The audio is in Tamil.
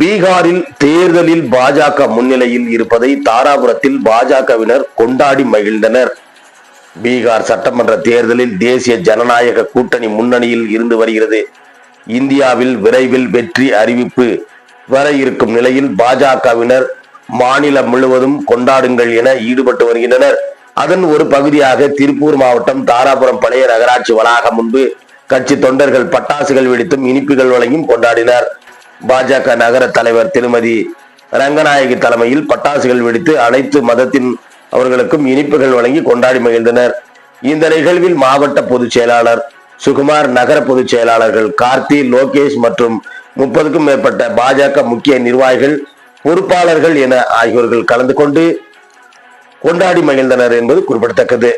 பீகாரில் தேர்தலில் பாஜக முன்னிலையில் இருப்பதை தாராபுரத்தில் பாஜகவினர் கொண்டாடி மகிழ்ந்தனர். பீகார் சட்டமன்ற தேர்தலில் தேசிய ஜனநாயக கூட்டணி முன்னணியில் இருந்து வருகிறது. இந்தியாவில் விரைவில் வெற்றி அறிவிப்பு வர இருக்கும் நிலையில் பாஜகவினர் மாநிலம் முழுவதும் கொண்டாடுங்கள் என ஈடுபட்டு வருகின்றனர். அதன் ஒரு பகுதியாக திருப்பூர் மாவட்டம் தாராபுரம் பழைய நகராட்சி வளாகம் முன்பு கட்சி தொண்டர்கள் பட்டாசுகள் வெடித்தும் இனிப்புகள் வழங்கியும் கொண்டாடினர். பாஜக நகர தலைவர் திருமதி ரங்கநாயகி தலைமையில் பட்டாசுகள் வெடித்து அனைத்து மதத்தின் அவர்களுக்கும் இனிப்புகள் வழங்கி கொண்டாடி மகிழ்ந்தனர். இந்த நிகழ்வில் மாவட்ட பொதுச் செயலாளர் சுகுமார் நகர பொதுச் செயலாளர்கள் கார்த்தி லோகேஷ் மற்றும் முப்பதுக்கும் மேற்பட்ட பாஜக முக்கிய நிர்வாகிகள் பொறுப்பாளர்கள் என ஆகியோர்கள் கலந்து கொண்டு கொண்டாடி மகிழ்ந்தனர் என்பது குறிப்பிடத்தக்கது.